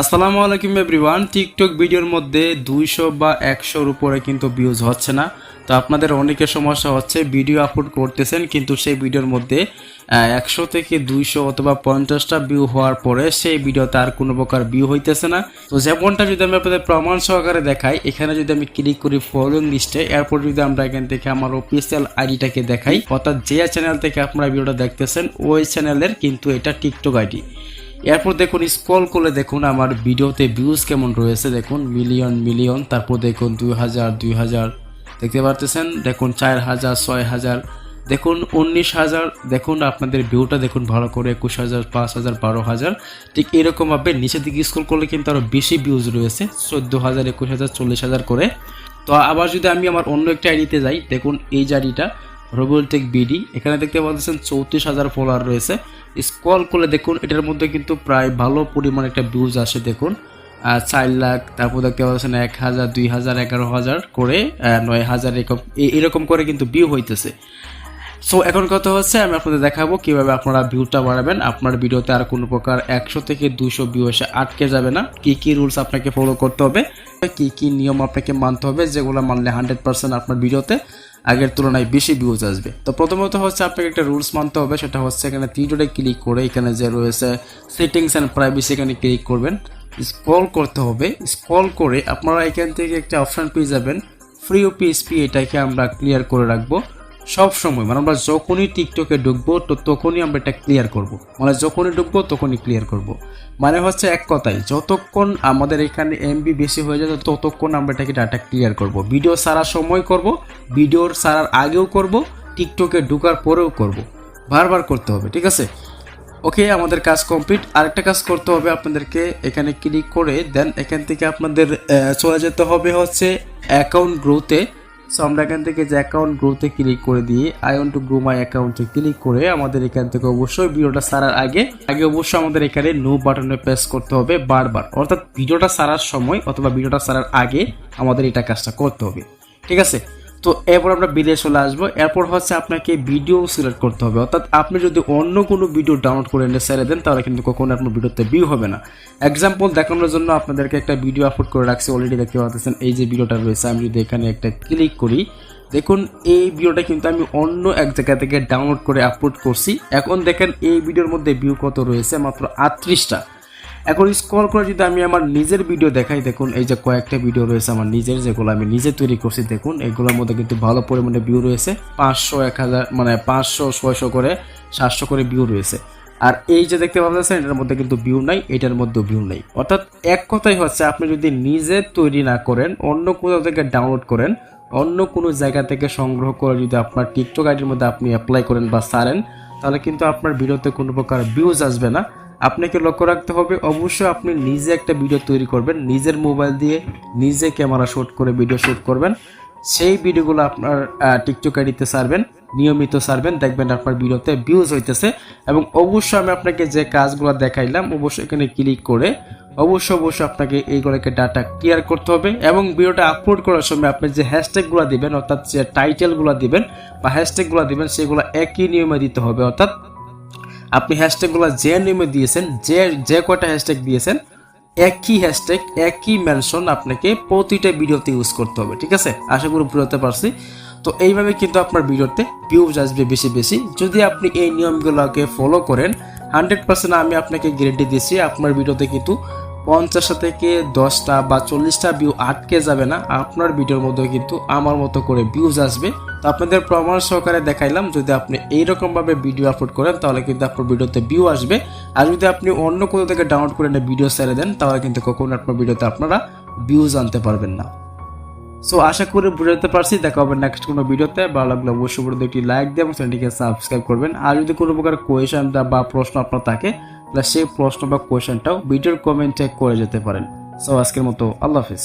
আসসালামু আলাইকুম everyone. TikTok ভিডিওর মধ্যে দুইশো বা একশোর উপরে কিন্তু ভিউজ হচ্ছে না। তো আপনাদের অনেকের সমস্যা হচ্ছে ভিডিও আপলোড করতেছেন কিন্তু সেই ভিডিওর মধ্যে একশো থেকে দুইশো অথবা পঞ্চাশটা ভিউ হওয়ার পরে সেই ভিডিওতে তার কোনো প্রকার ভিউ হইতেছে না। তো যেমনটা যদি আমি আপনাদের প্রমাণ সহকারে দেখাই, এখানে যদি আমি ক্লিক করি ফলোইং লিস্টে এরপর যদি আমরা এখান থেকে আমার অফিসিয়াল আইডিটাকে দেখাই, অর্থাৎ যে চ্যানেল থেকে আপনারা ভিডিওটা দেখতেছেন, ওই চ্যানেলের কিন্তু এটা টিকটক আইডি এরপর দেখুন স্ক্রল করলে দেখুন আমার ভিডিওতে ভিউজ কেমন রয়েছে, দেখুন মিলিয়ন মিলিয়ন তারপর দেখুন দুই হাজার দুই হাজার, দেখতে পারতেছেন? দেখুন, চার হাজার, ছয় হাজার, দেখুন, উনিশ হাজার, দেখুন আপনাদের ভিউটা দেখুন ভালো করে, একুশ হাজার, পাঁচ হাজার, বারো হাজার, ঠিক এরকমভাবে নিচের দিকে স্ক্রল করলে কিন্তু আরও বেশি ভিউজ রয়েছে, চোদ্দ হাজার, একুশ হাজার, চল্লিশ হাজার করে। তো আবার যদি আমি আমার অন্য একটা আইডিতে যাই, দেখুন এই যে আইডিটা বিডি এখানে দেখতে পাচ্ছেন চৌত্রিশ হাজার ফলোয়ার রয়েছে। স্ক্রল করলে দেখুন, এটার মধ্যে কিন্তু প্রায় ভালো পরিমাণ একটা ভিউজ আসে, দেখুন। চার লাখ, তারপর দেখতে পাচ্ছেন এক হাজার, দুই হাজার, এগারো হাজার করে নয় হাজার এরকম এরকম করে কিন্তু ভিউ হইতেছে। সো এখন কথা হচ্ছে, আমি আপনাদের দেখাবো কীভাবে আপনারা ভিউটা বাড়াবেন। আপনার ভিডিওতে আর কোনো প্রকার একশো থেকে দুশো ভিউ এসে আটকে যাবে না। কি কি রুলস আপনাকে ফলো করতে হবে, কি কি নিয়ম আপনাকে মানতে হবে, যেগুলো মানলে হান্ড্রেড পার্সেন্ট আপনার ভিডিওতে। আগের তুলনায় বেশি ভিউজ আসবে। তো প্রথমত হচ্ছে আপনাকে একটা রুলস মানতে হবে, সেটা হচ্ছে এখানে তিনটোতে ক্লিক করে এখানে যে রয়েছে সেটিংস অ্যান্ড প্রাইভেসি এখানে ক্লিক করবেন। স্ক্রল করতে হবে। স্ক্রল করে আপনারা এখান থেকে একটা অপশান পেয়ে যাবেন। ফ্রি ও পিএসপি এটাকে আমরা ক্লিয়ার করে রাখব। সব সময় মানে আমরা যখনই টিকটকে ঢুকবো, তো তখনই আমরা এটা ক্লিয়ার করব। মানে যখনই ঢুকবো, তখনই ক্লিয়ার করব। মানে হচ্ছে এক কথায়, যতক্ষণ আমাদের এখানে এমবি বেশি হয়ে যাবে, ততক্ষণ আমরা এটাকে ডাটা ক্লিয়ার করব। ভিডিও সারার সময় করব ভিডিওর সারার আগেও করব, টিকটকে ঢুকার পরেও করব। বারবার করতে হবে, ঠিক আছে? ওকে আমাদের কাজ কমপ্লিট আরেকটা কাজ করতে হবে আপনাদেরকে, এখানে ক্লিক করে দেন এখান থেকে আপনাদের চলে যেতে হবে হচ্ছে অ্যাকাউন্ট গ্রোতে সো আমরা এখান থেকে যে অ্যাকাউন্ট গ্রোতে ক্লিক করে দিয়ে I want to grow my অ্যাকাউন্টে ক্লিক করে আমাদের এখান থেকে অবশ্যই ভিডিওটা সারার আগে আগে অবশ্যই আমাদের এখানে নো বাটনে প্রেস করতে হবে বারবার। অর্থাৎ ভিডিওটা সারার সময় অথবা ভিডিওটা সারার আগে আমাদের এটা কাজটা করতে হবে। ঠিক আছে? তো এরপর আমরা বিদেশ চলে আসব। এরপর হচ্ছে আপনাকে ভিডিও সিলেক্ট করতে হবে। অর্থাৎ আপনি যদি অন্য কোনো ভিডিও ডাউনলোড করে এনে ছেড়ে দেন, তাহলে কিন্তু কখনো আপনার ভিডিওতে ভিউ হবে না। এক্সাম্পল দেখানোর জন্য আপনাদেরকে একটা ভিডিও আপলোড করে রাখছি। অলরেডি দেখতে পাচ্ছেন, এই যে ভিডিওটা রয়েছে, আমি যদি এখানে একটা ক্লিক করি, দেখুন, এই ভিডিওটা কিন্তু আমি অন্য এক জায়গা থেকে ডাউনলোড করে আপলোড করছি। এখন দেখেন, এই ভিডিওর মধ্যে ভিউ কত রয়েছে? মাত্র আটত্রিশটা। এখন স্ক্রল করে যদি আমি আমার নিজের ভিডিও দেখাই, দেখুন, এই যে কয়েকটা ভিডিও রয়েছে আমার নিজের, যেগুলো আমি নিজে তৈরি করছি, দেখুন, এগুলোর মধ্যে কিন্তু ভালো পরিমাণে ভিউ রয়েছে, পাঁচশো, এক হাজার মানে পাঁচশো, ছয়শো করে, সাতশো করে ভিউ রয়েছে। আর এই যে দেখতে পাচ্ছেন, এটার মধ্যে কিন্তু ভিউ নাই, এটার মধ্যেও ভিউ নাই। অর্থাৎ এক কথাই হচ্ছে, আপনি যদি নিজে তৈরি না করেন, অন্য কোথাও থেকে ডাউনলোড করেন, অন্য কোনো জায়গা থেকে সংগ্রহ করে যদি আপনার টিকটক আইডির মধ্যে আপনি অ্যাপ্লাই করেন বা সারেন, তাহলে কিন্তু আপনার ভিডিওতে কোনো প্রকার ভিউজ আসবে না। আপনাকে লক্ষ্য রাখতে হবে, অবশ্যই আপনি নিজে একটা ভিডিও তৈরি করবেন। নিজের মোবাইল দিয়ে নিজে ক্যামেরা শ্যুট করে ভিডিও শ্যুট করবেন। সেই ভিডিওগুলো আপনার টিকটক আইডিতে সারবেন, নিয়মিত সারবেন, দেখবেন আপনার ভিডিওতে ভিউজ হইতেছে। এবং অবশ্যই আমি আপনাকে যে কাজগুলো দেখাইলাম, অবশ্যই এখানে ক্লিক করে অবশ্যই অবশ্যই আপনাকে এইগুলোকে ডাটা ক্লিয়ার করতে হবে। এবং ভিডিওটা আপলোড করার সময় আপনি যে হ্যাশট্যাগুলো দিবেন, অর্থাৎ যে টাইটেলগুলো দিবেন, বা হ্যাশট্যাগুলো দিবেন, সেগুলো একই নিয়মে দিতে হবে, অর্থাৎ আপনি হ্যাশট্যাগুলো যে নিয়মে দিয়েছেন, যে যে কয়টা হ্যাশট্যাগ দিয়েছেন, একই হ্যাশট্যাগ একই মেনশন আপনাকে প্রতিটা ভিডিওতে ইউজ করতে হবে, ঠিক আছে? আশা করি বুঝতে পারছি। তো এইভাবে কিন্তু আপনার ভিডিওতে ভিউজ আসবে বেশি বেশি। যদি আপনি এই নিয়মগুলোকে ফলো করেন হান্ড্রেড পার্সেন্ট আমি আপনাকে গ্যারেন্টি দিচ্ছি, আপনার ভিডিওতে কিন্তু পঞ্চাশটা থেকে দশটা বা চল্লিশটা ভিউ আটকে যাবে না। আপনার ভিডিওর মধ্যে কিন্তু আমার মতো করে ভিউজ আসবে। তো আপনাদের প্রমাণ সহকারে দেখাইলাম, যদি আপনি এইরকম ভাবে ভিডিও আপলোড করেন, তাহলে কিন্তু আপনার ভিডিওতে ভিউ আসবে। আর যদি আপনি অন্য কোথাও থেকে ডাউনলোড করে ভিডিও ছেড়ে দেন, তাহলে কিন্তু কখনো আপনার ভিডিওতে আপনারা ভিউজ আনতে পারবেন না। সো আশা করি বুঝতে পারছি। দেখা হবে নেক্সট কোনো ভিডিওতে ভালো লাগলে অবশ্যই ভিডিওতে একটি লাইক দিয়ে এবং চ্যানেলটিকে সাবস্ক্রাইব করবেন। আর যদি কোনো প্রকার কোয়েশন বা প্রশ্ন আপনার থাকে, তাহলে সেই প্রশ্ন বা কোয়েশনটাও ভিডিওর কমেন্টে করে যেতে পারেন। সো আজকের মতো আল্লাহ হাফিজ।